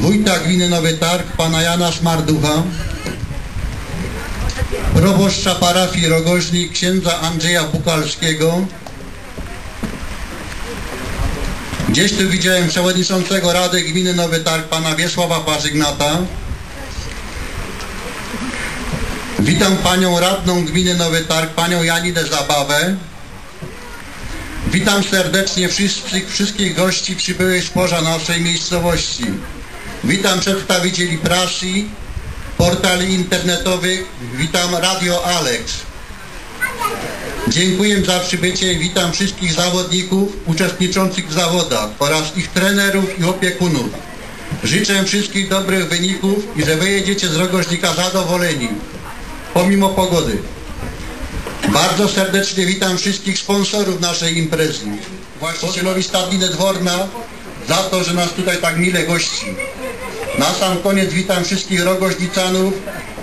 wójta gminy Nowy Targ, pana Jana Szmarducha, proboszcza parafii Rogoźni, księdza Andrzeja Pukalskiego. Gdzieś tu widziałem przewodniczącego Rady Gminy Nowy Targ, pana Wiesława Parzygnata. Witam panią radną gminy Nowy Targ, panią Janidę Zabawę. Witam serdecznie wszystkich, wszystkich gości przybyłych z poża naszej miejscowości. Witam przedstawicieli prasy, portali internetowych, witam Radio Alex. Dziękuję za przybycie i witam wszystkich zawodników uczestniczących w zawodach oraz ich trenerów i opiekunów. Życzę wszystkich dobrych wyników i że wyjedziecie z Rogoźnika zadowoleni, pomimo pogody. Bardzo serdecznie witam wszystkich sponsorów naszej imprezy. Właścicielowi Stadniny Dworna za to, że nas tutaj tak mile gości. Na sam koniec witam wszystkich rogoźnicanów,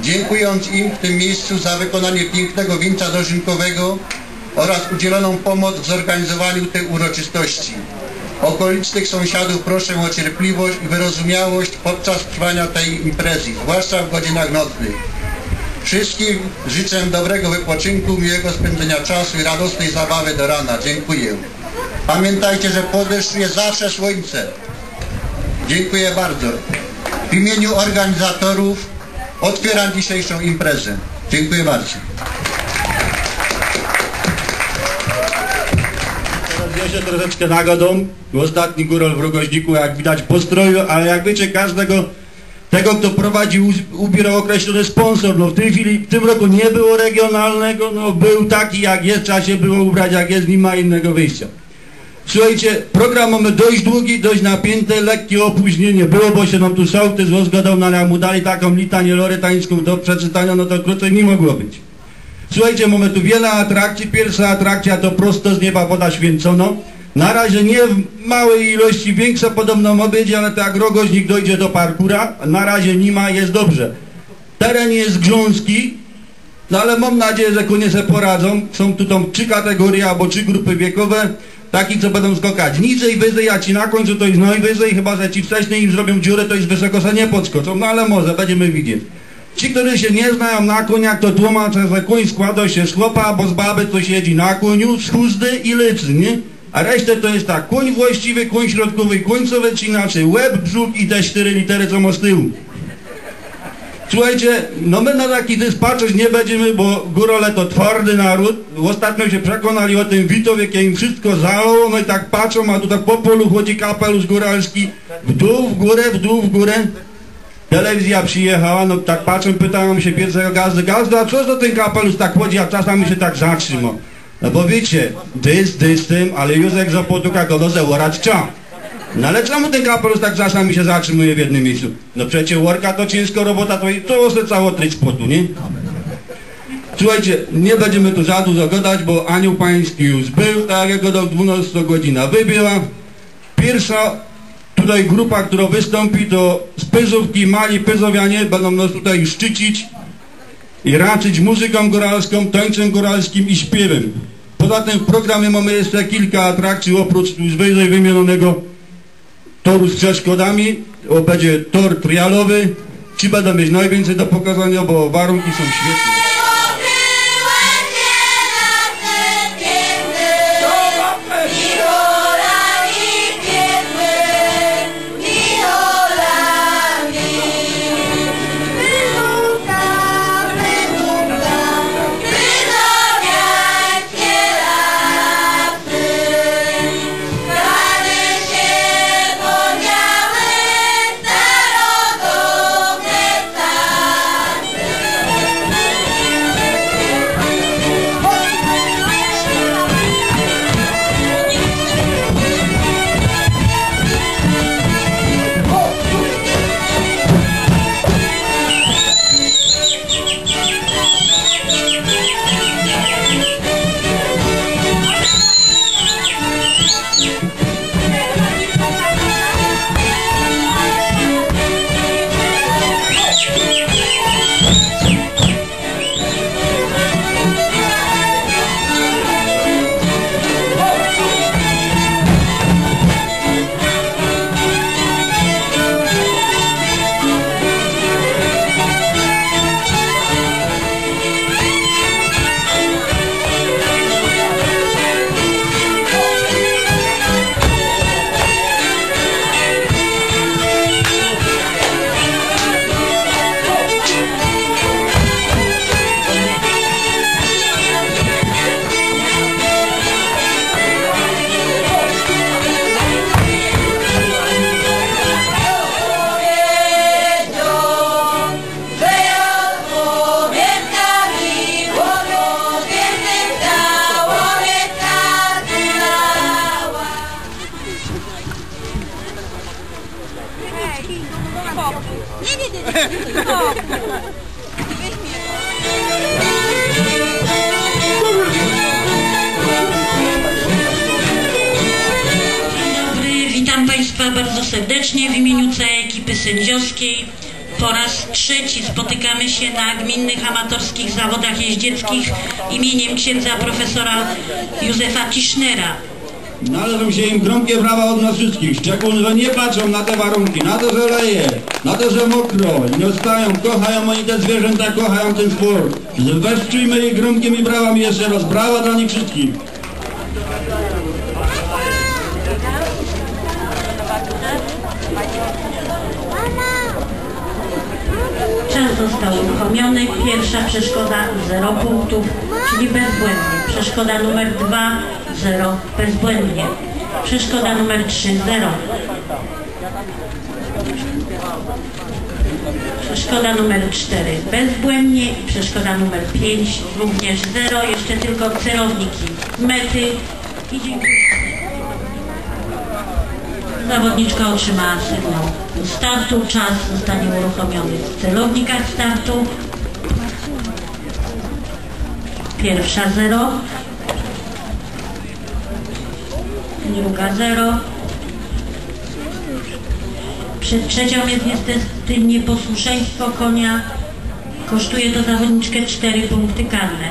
dziękując im w tym miejscu za wykonanie pięknego wieńca dożynkowego oraz udzieloną pomoc w zorganizowaniu tej uroczystości. Okolicznych sąsiadów proszę o cierpliwość i wyrozumiałość podczas trwania tej imprezy, zwłaszcza w godzinach nocnych. Wszystkim życzę dobrego wypoczynku, miłego spędzenia czasu i radosnej zabawy do rana. Dziękuję. Pamiętajcie, że po zawsze słońce. Dziękuję bardzo. W imieniu organizatorów otwieram dzisiejszą imprezę. Dziękuję bardzo. Się troszeczkę nagadą. Ostatni górol w Rogoźniku, jak widać po stroju, ale jak wiecie, każdego tego, kto prowadzi, ubierał określony sponsor. No w tej chwili, w tym roku nie było regionalnego, no był taki jak jest, trzeba się było ubrać jak jest, nie ma innego wyjścia. Słuchajcie, program mamy dość długi, dość napięty, lekkie opóźnienie było, bo się nam tu sołtys rozgadał, no ale jak mu dali taką litanię lorytańską do przeczytania, no to krócej nie mogło być. Słuchajcie, mamy tu wiele atrakcji. Pierwsza atrakcja to prosto z nieba woda święcona. Na razie nie w małej ilości, większa podobno ma być, ale tak rogoźnik dojdzie do parkura. Na razie nie ma, jest dobrze. Teren jest grząski, no ale mam nadzieję, że konie se poradzą. Są tu tą trzy kategorie albo trzy grupy wiekowe. Taki, co będą skakać niżej, wyżej, a ci na końcu to jest najwyżej, chyba że ci wcześniej im zrobią dziurę, to jest wysoko, że nie podskoczą. No ale może, będziemy widzieć. Ci, którzy się nie znają na koniach, to tłumaczę, że koń składa się z chłopa, bo z baby, co siedzi na koniu, z chuzdy i lycy, nie? A resztę to jest tak, koń właściwy, koń środkowy, koń co inaczej, łeb, brzuch i te cztery litery, co ma z tyłu. Słuchajcie, no my na taki dyspaczyć nie będziemy, bo górole to twardy naród. Ostatnio się przekonali o tym Witowie, jak im wszystko zalało, no i tak patrzą, a tu tak po polu chodzi kapelusz góralski. W dół, w górę, w dół, w górę. Telewizja przyjechała, no tak patrzą, pytają się pierwszego gazdy, gazda, a co za ten kapelusz tak chodzi, a czasami się tak zatrzyma. No bo wiecie, dys, dys tym, ale Józek Zapotuka go do zełorać trzeba. No ale czemu ten kapelusz tak czasami się zatrzymuje w jednym miejscu? No przecież worka to ciężko robota, to, to se cało tryć potu, nie? Słuchajcie, nie będziemy tu za dużo gadać, bo anioł pański już był, tak jak go do 12 godzina wybiła. Pierwsza tutaj grupa, która wystąpi, to z Pyzówki, mali Pyzowianie będą nas tutaj szczycić i raczyć muzyką góralską, tańcem góralskim i śpiewem. Poza tym w programie mamy jeszcze kilka atrakcji oprócz wyżej wymienionego toru z przeszkodami, o, będzie tor trialowy, ci będą mieć najwięcej do pokazania, bo warunki są świetne. Nie, nie, nie, nie, nie. Dzień dobry, witam Państwa bardzo serdecznie w imieniu całej ekipy sędziowskiej. Po raz trzeci spotykamy się na gminnych amatorskich zawodach jeździeckich imieniem księdza profesora Józefa Tischnera. Należą się im gromkie brawa od nas wszystkich, szczególnie, że nie patrzą na te warunki, na to, że leje, na to, że mokro, i nie odstają, kochają oni te zwierzęta, kochają ten sport. Weszczyjmy ich gromkimi brawami jeszcze raz, brawa dla nich wszystkich. Czas został uruchomiony. Pierwsza przeszkoda 0 punktów, czyli bezbłędnie. Przeszkoda numer 2 0 bezbłędnie. Przeszkoda numer 3 0. Przeszkoda numer 4 bezbłędnie i przeszkoda numer 5 również 0. Jeszcze tylko celowniki mety i dziękuję. Zawodniczka otrzymała sygnał startu. Czas zostanie uruchomiony w celownikach startu. Pierwsza 0. Druga 0. Przed trzecią jest niestety nieposłuszeństwo konia. Kosztuje to zawodniczkę 4 punkty karne.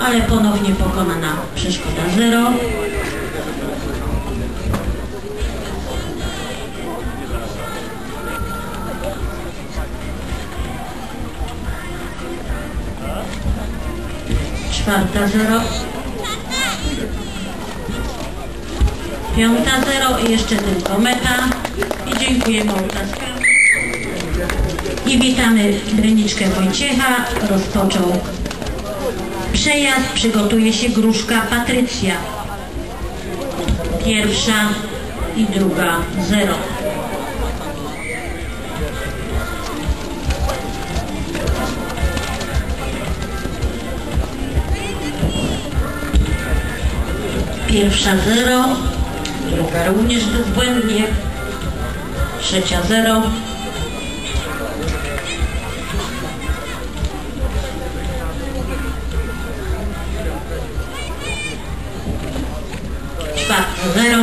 ale ponownie pokonana przeszkoda 0. Czwarta 0. Piąta 0 i jeszcze tylko meta. I dziękujemy oklaskami. I witamy Breniczkę Wojciecha. Rozpoczął Przejazd przygotuje się gruszka Patrycja. Pierwsza i druga zero. Pierwsza zero, druga również bezbłędnie, trzecia zero. czwarta zero.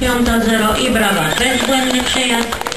Piąta zero i brawa. Bezbłędny przejazd.